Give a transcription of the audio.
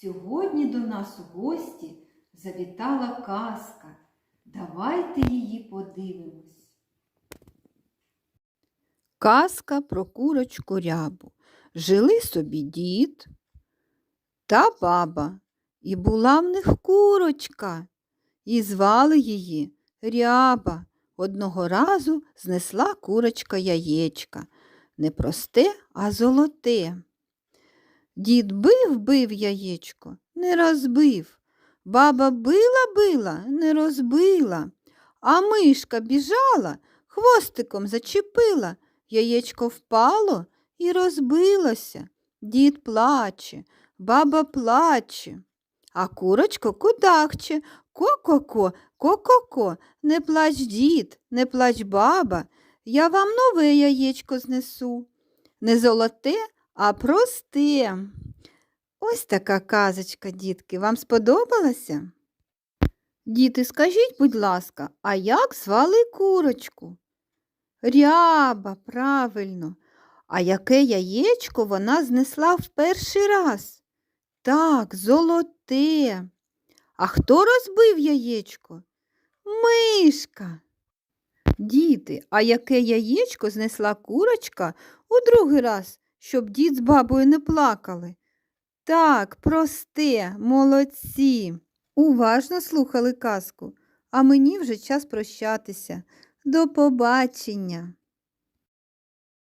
Сьогодні до нас у гості завітала казка. Давайте її подивимось. Казка про курочку рябу. Жили собі дід та баба, і була в них курочка, і звали її Ряба. Одного разу знесла курочка яєчка. Не просте, а золоте. Дід бив, бив яєчко, не розбив. Баба била, била, не розбила. А мишка біжала, хвостиком зачепила. Яєчко впало і розбилося. Дід плаче, баба плаче, а курочко кудахче. Ко-ко-ко, ко-ко-ко, не плач дід, не плач баба, я вам нове яєчко знесу. Не золоте, а просте. Ось така казочка, дітки, вам сподобалася? Діти, скажіть, будь ласка, а як звали курочку? Ряба, правильно. А яке яєчко вона знесла в перший раз? Так, золоте. А хто розбив яєчко? Мишка. Діти, а яке яєчко знесла курочка у другий раз, щоб дід з бабою не плакали? Так, просте, молодці. Уважно слухали казку, а мені вже час прощатися. До побачення.